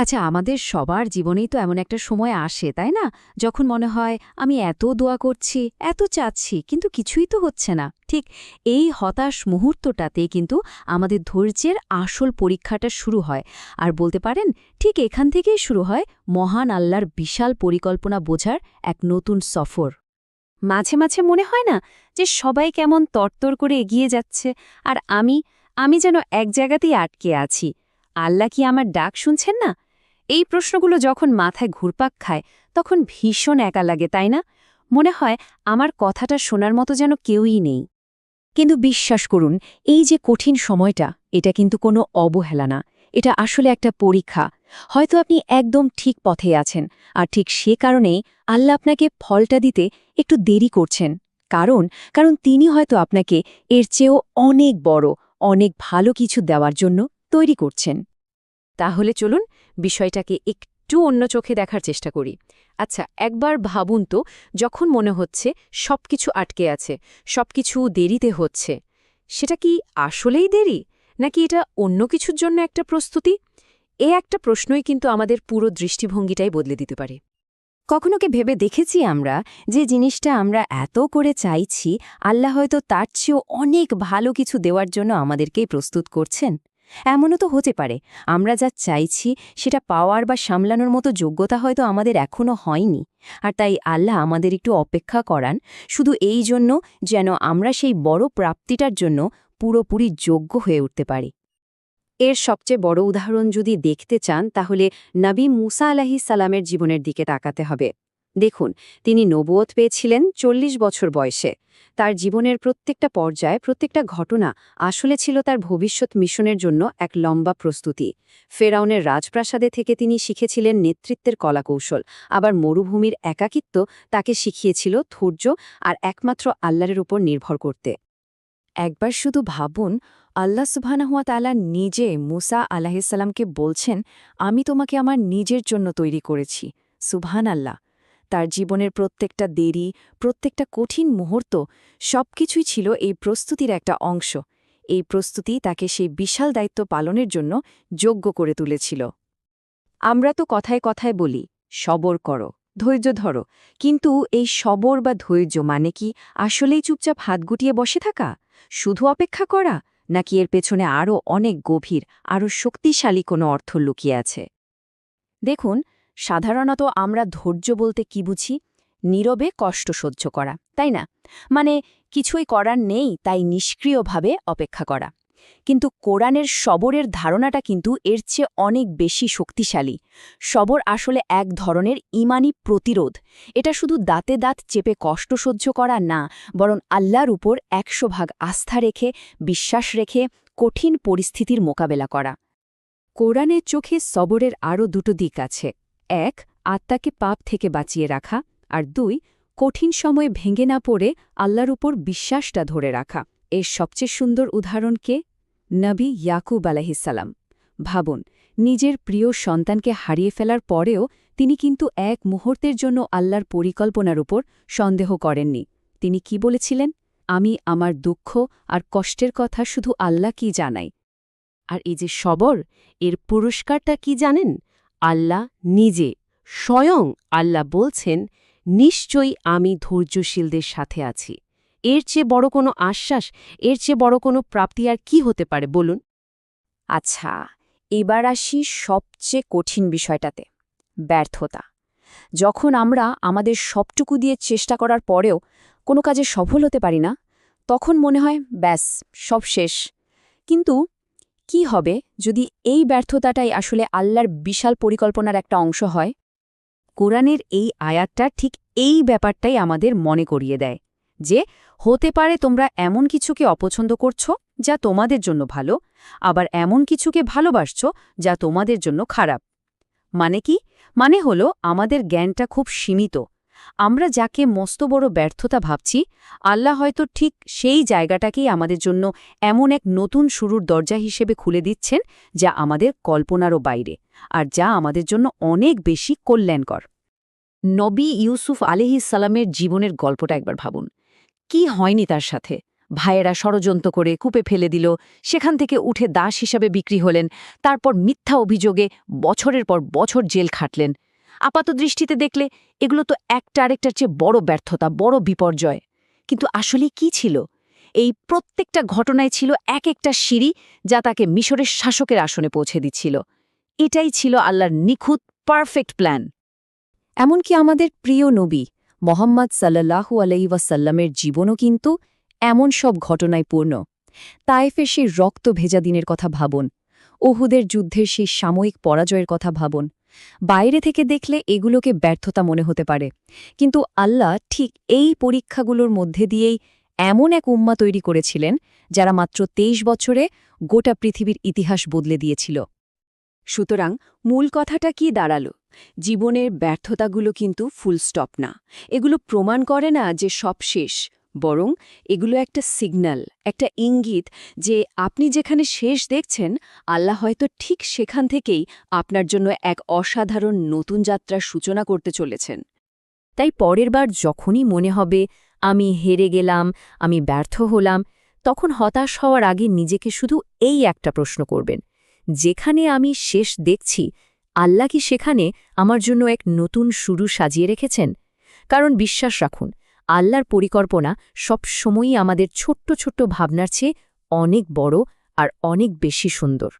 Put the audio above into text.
আচ্ছা আমাদের সবার জীবনেই তো এমন একটা সময় আসে, তাই না? যখন মনে হয়, আমি এত দোয়া করছি, এত চাচ্ছি, কিন্তু কিছুই তো হচ্ছে না। ঠিক এই হতাশ মুহূর্তটাতে কিন্তু আমাদের ধৈর্যের আসল পরীক্ষাটা শুরু হয়। আর বলতে পারেন, ঠিক এখান থেকেই শুরু হয় মহান আল্লাহর বিশাল পরিকল্পনা বোঝার এক নতুন সফর। মাঝে মাঝে মনে হয় না যে সবাই কেমন তরতর করে এগিয়ে যাচ্ছে, আর আমি আমি যেন এক জায়গাতেই আটকে আছি। আল্লাহ কি আমার ডাক শুনছেন না? এই প্রশ্নগুলো যখন মাথায় ঘুরপাক খায়, তখন ভীষণ একা লাগে, তাই না? মনে হয় আমার কথাটা শোনার মতো যেন কেউই নেই। কিন্তু বিশ্বাস করুন, এই যে কঠিন সময়টা, এটা কিন্তু কোনো অবহেলা না। এটা আসলে একটা পরীক্ষা। হয়তো আপনি একদম ঠিক পথে আছেন, আর ঠিক সে কারণেই আল্লাহ আপনাকে ফলটা দিতে একটু দেরি করছেন। কারণ কারণ তিনি হয়তো আপনাকে এর চেয়েও অনেক বড়, অনেক ভালো কিছু দেওয়ার জন্য তৈরি করছেন। তাহলে চলুন বিষয়টাকে একটু অন্য চোখে দেখার চেষ্টা করি। আচ্ছা একবার ভাবুন তো, যখন মনে হচ্ছে সবকিছু আটকে আছে, সবকিছু দেরিতে হচ্ছে, সেটা কি আসলেই দেরি? নাকি এটা অন্য কিছুর জন্য একটা প্রস্তুতি? এ একটা প্রশ্নই কিন্তু আমাদের পুরো দৃষ্টিভঙ্গিটাই বদলে দিতে পারে। কখনো কি ভেবে দেখেছি আমরা যে জিনিসটা আমরা এত করে চাইছি, আল্লাহ হয়তো তার চেয়েও অনেক ভালো কিছু দেওয়ার জন্য আমাদেরকেই প্রস্তুত করছেন? এমনও তো হতে পারে। আমরা যা চাইছি, সেটা পাওয়ার বা সামলানোর মতো যোগ্যতা হয়তো আমাদের এখনও হয়নি। আর তাই আল্লাহ আমাদের একটু অপেক্ষা করান, শুধু এই জন্য যেন আমরা সেই বড় প্রাপ্তিটার জন্য পুরোপুরি যোগ্য হয়ে উঠতে পারি। এর সবচেয়ে বড় উদাহরণ যদি দেখতে চান, তাহলে নবী মুসা আলাহি সালামের জীবনের দিকে তাকাতে হবে। দেখুন, তিনি নবুয়ত পেয়েছিলেন চল্লিশ বছর বয়সে। তার জীবনের প্রত্যেকটা পর্যায়ে প্রত্যেকটা ঘটনা আসলে ছিল তার ভবিষ্যৎ মিশনের জন্য এক লম্বা প্রস্তুতি। ফেরাউনের রাজপ্রাসাদে থেকে তিনি শিখেছিলেন নেতৃত্বের কলাকৌশল, আবার মরুভূমির একাকিত্ব তাকে শিখিয়েছিল ধৈর্য আর একমাত্র আল্লাহরের উপর নির্ভর করতে। একবার শুধু ভাবুন, আল্লাহ সুবহানাহুয়া তালা নিজে মুসা আলাহিসাল্লামকে বলছেন, আমি তোমাকে আমার নিজের জন্য তৈরি করেছি। সুবহান আল্লাহ তার জীবনের প্রত্যেকটা দেরি, প্রত্যেকটা কঠিন মুহূর্ত সবকিছুই ছিল এই প্রস্তুতির একটা অংশ। এই প্রস্তুতি তাকে সেই বিশাল দায়িত্ব পালনের জন্য যোগ্য করে তুলেছিল। আমরা তো কথায় কথায় বলি, সবর করো, ধৈর্য ধরো। কিন্তু এই সবর বা ধৈর্য মানে কি? আসলেই চুপচাপ হাত গুটিয়ে বসে থাকা? শুধু অপেক্ষা করা? নাকি এর পেছনে আরও অনেক গভীর, আরও শক্তিশালী কোনো অর্থ লুকিয়ে আছে? দেখুন সাধারণত আমরা ধৈর্য বলতে কি বুঝি? নীরবে কষ্ট সহ্য করা, তাই না? মানে কিছুই করার নেই, তাই নিষ্ক্রিয়ভাবে অপেক্ষা করা। কিন্তু কোরআনের সবরের ধারণাটা কিন্তু এর চেয়ে অনেক বেশি শক্তিশালী। সবর আসলে এক ধরনের ইমানি প্রতিরোধ। এটা শুধু দাঁতে দাঁত চেপে কষ্ট সহ্য করা না, বরং আল্লাহর উপর একশো ভাগ আস্থা রেখে, বিশ্বাস রেখে, কঠিন পরিস্থিতির মোকাবেলা করা। কোরআনের চোখে সবরের আরও দুটো দিক আছে। এক, আত্মাকে পাপ থেকে বাঁচিয়ে রাখা, আর দুই, কঠিন সময়ে ভেঙে না পড়ে আল্লাহর উপর বিশ্বাসটা ধরে রাখা। এর সবচেয়ে সুন্দর উদাহরণকে নবী ইয়াকুব আলাহিসাল্লাম ভাবুন, নিজের প্রিয় সন্তানকে হারিয়ে ফেলার পরেও তিনি কিন্তু এক মুহূর্তের জন্য আল্লাহর পরিকল্পনার উপর সন্দেহ করেননি। তিনি কি বলেছিলেন? আমি আমার দুঃখ আর কষ্টের কথা শুধু আল্লাহ কি জানাই আর এই যে সবর, এর পুরস্কারটা কি জানেন? আল্লাহ নিজে, স্বয়ং আল্লাহ বলছেন, নিশ্চয়ই আমি ধৈর্যশীলদের সাথে আছি। এর চেয়ে বড় কোনো আশ্বাস, এর চেয়ে বড় কোনো প্রাপ্তি আর কি হতে পারে বলুন? আচ্ছা এবার আসি সবচেয়ে কঠিন বিষয়টাতে, ব্যর্থতা। যখন আমরা আমাদের সবটুকু দিয়ে চেষ্টা করার পরেও কোনো কাজে সফল হতে পারি না, তখন মনে হয়, ব্যাস, সব শেষ। কিন্তু কি হবে যদি এই ব্যর্থতাটাই আসলে আল্লাহর বিশাল পরিকল্পনার একটা অংশ হয়? কোরআনের এই আয়াতটা ঠিক এই ব্যাপারটাই আমাদের মনে করিয়ে দেয় যে, হতে পারে তোমরা এমন কিছুকে অপছন্দ করছ যা তোমাদের জন্য ভালো, আবার এমন কিছুকে ভালোবাসছ যা তোমাদের জন্য খারাপ। মানে কি? মানে হলো আমাদের জ্ঞানটা খুব সীমিত। আমরা যাকে মস্ত বড় ব্যর্থতা ভাবছি, আল্লাহ হয়তো ঠিক সেই জায়গাটাকেই আমাদের জন্য এমন এক নতুন শুরুর দরজা হিসেবে খুলে দিচ্ছেন যা আমাদের কল্পনারও বাইরে আর যা আমাদের জন্য অনেক বেশি কল্যাণকর। নবী ইউসুফ আলিহিসাল্লামের জীবনের গল্পটা একবার ভাবুন। কি হয়নি তার সাথে? ভাইয়েরা ষড়যন্ত্র করে কূপে ফেলে দিল, সেখান থেকে উঠে দাস হিসাবে বিক্রি হলেন, তারপর মিথ্যা অভিযোগে বছরের পর বছর জেল খাটলেন। আপাত দৃষ্টিতে দেখলে এগুলো তো একটা আরেকটার চেয়ে বড় ব্যর্থতা, বড় বিপর্যয়। কিন্তু আসলে কি ছিল? এই প্রত্যেকটা ঘটনায় ছিল এক একটা সিঁড়ি যা তাকে মিশরের শাসকের আসনে পৌঁছে দিচ্ছিল। এটাই ছিল আল্লাহর নিখুঁত পারফেক্ট প্ল্যান এমনকি আমাদের প্রিয় নবী মোহাম্মদ সাল্লাহু আলাইসাল্লামের জীবনও কিন্তু এমন সব ঘটনায় পূর্ণ। তায়েফের সেই রক্ত ভেজা দিনের কথা ভাবুন। ওহুদের যুদ্ধের সেই সাময়িক পরাজয়ের কথা ভাবুন। বাইরে থেকে দেখলে এগুলোকে ব্যর্থতা মনে হতে পারে। কিন্তু আল্লাহ ঠিক এই পরীক্ষাগুলোর মধ্যে দিয়েই এমন এক উম্মা তৈরি করেছিলেন, যারা মাত্র তেইশ বছরে গোটা পৃথিবীর ইতিহাস বদলে দিয়েছিল। সুতরাং মূল কথাটা কি দাঁড়াল? জীবনের ব্যর্থতাগুলো কিন্তু ফুল স্টপ না। এগুলো প্রমাণ করে না যে সব শেষ। বরং এগুলো একটা সিগন্যাল একটা ইঙ্গিত যে আপনি যেখানে শেষ দেখছেন, আল্লাহ হয়তো ঠিক সেখান থেকেই আপনার জন্য এক অসাধারণ নতুন যাত্রার সূচনা করতে চলেছেন। তাই পরের বার যখনই মনে হবে, আমি হেরে গেলাম, আমি ব্যর্থ হলাম, তখন হতাশ হওয়ার আগে নিজেকে শুধু এই একটা প্রশ্ন করবেন, যেখানে আমি শেষ দেখছি, আল্লাহ কি সেখানে আমার জন্য এক নতুন শুরু সাজিয়ে রেখেছেন? কারণ বিশ্বাস রাখুন আল্লাহর পরিকল্পনা সব সময়ই আমাদের ছোট্ট ছোট্ট ভাবনার চেয়ে অনেক বড় আর অনেক বেশি সুন্দর।